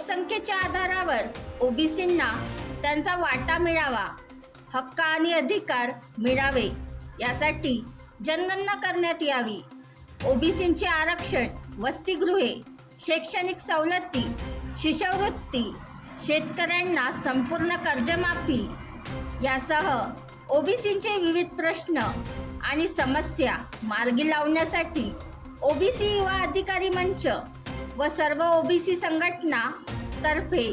लोकसंख्येच्या आधारावर ओबीसींना त्यांचा वाटा मिळावा हक्क आणि अधिकार मिळावे यासाठी जनगणना करण्यात यावी. ओबीसींचे आरक्षण वसतिगृहे शैक्षणिक सवलती शिष्यवृत्ती शेतकऱ्यांना संपूर्ण कर्जमाफी यासह ओबीसींचे विविध प्रश्न आणि समस्या मार्गी लावण्यासाठी ओबीसी युवा अधिकारी मंच व सर्व ओबीसी संघटना तर्फे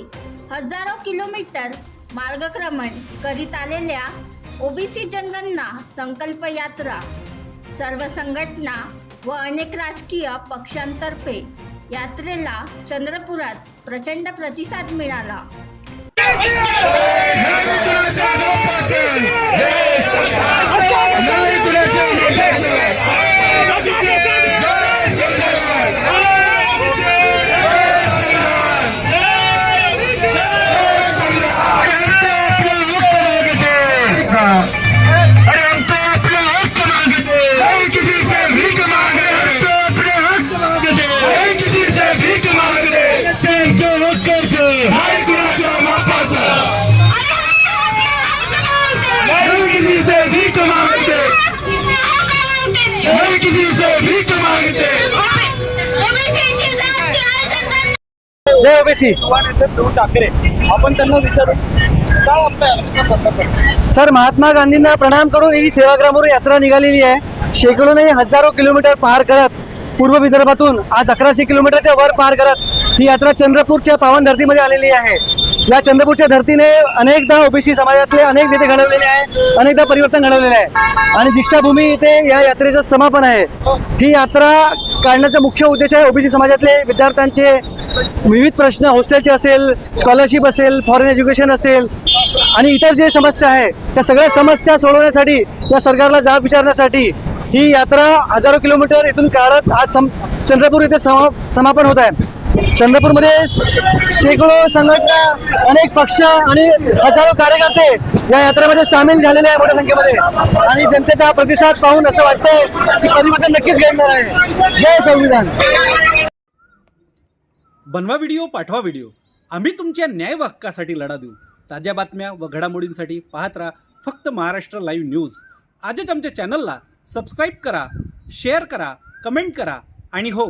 हजारो किलोमीटर मार्गक्रमण करीत आलेल्या ओबीसी जनगणना संकल्प यात्रा सर्व संघटना व अनेक राजकीय पक्षांतर्फे यात्रेला चंद्रपुरात प्रचंड प्रतिसाद मिळाला. किसी से भीख जय ओबीसी ठाकरे आपण त्यांना विचारू काय सर महात्मा गांधींना प्रणाम करून ही सेवाग्रामवर यात्रा निघालेली आहे. शेकडो नाही हजारो किलोमीटर पार करत पूर्व विदर्भातून आज अकराशे किलोमीटरच्या वर पार करत ही यात्रा चंद्रपूरच्या पावन धर्तीमध्ये आलेली आहे. या चंद्रपूरच्या धर्तीने अनेकदा ओबीसी समाजातले अनेक नेते घडवलेले आहे अनेकदा परिवर्तन घडवलेले आहे. आणि दीक्षाभूमी इथे या यात्रेचं समापन आहे. ही यात्रा काढण्याचा मुख्य उद्देश आहे ओबीसी समाजातले विद्यार्थ्यांचे विविध प्रश्न हॉस्टेलचे असेल स्कॉलरशिप असेल फॉरेन एज्युकेशन असेल आणि इतर जे समस्या आहे त्या सगळ्या समस्या सोडवण्यासाठी या सरकारला जाब विचारण्यासाठी ही यात्रा हजारो किलोमीटर इथून काढत आज सम चंद्रपूर इथे समा समापन होत आहे. चंद्रपूरमध्ये शेकडो संघटना अनेक पक्ष आणि हजारो कार्यकर्ते या यात्रेमध्ये सामील झालेले आहे मोठ्या संख्येमध्ये. आणि जनतेचा प्रतिसाद पाहून असं वाटतंय की परिवर्तन नक्कीच घडणार आहे. जय संविधान. बनवा व्हिडिओ पाठवा व्हिडिओ. आम्ही तुमच्या न्याय हक्कासाठी लढा देऊ. ताज्या बातम्या व घडामोडींसाठी पाहत राहा फक्त महाराष्ट्र लाईव्ह न्यूज. आजच आमच्या चॅनलला सबस्क्राईब करा शेअर करा कमेंट करा आणि हो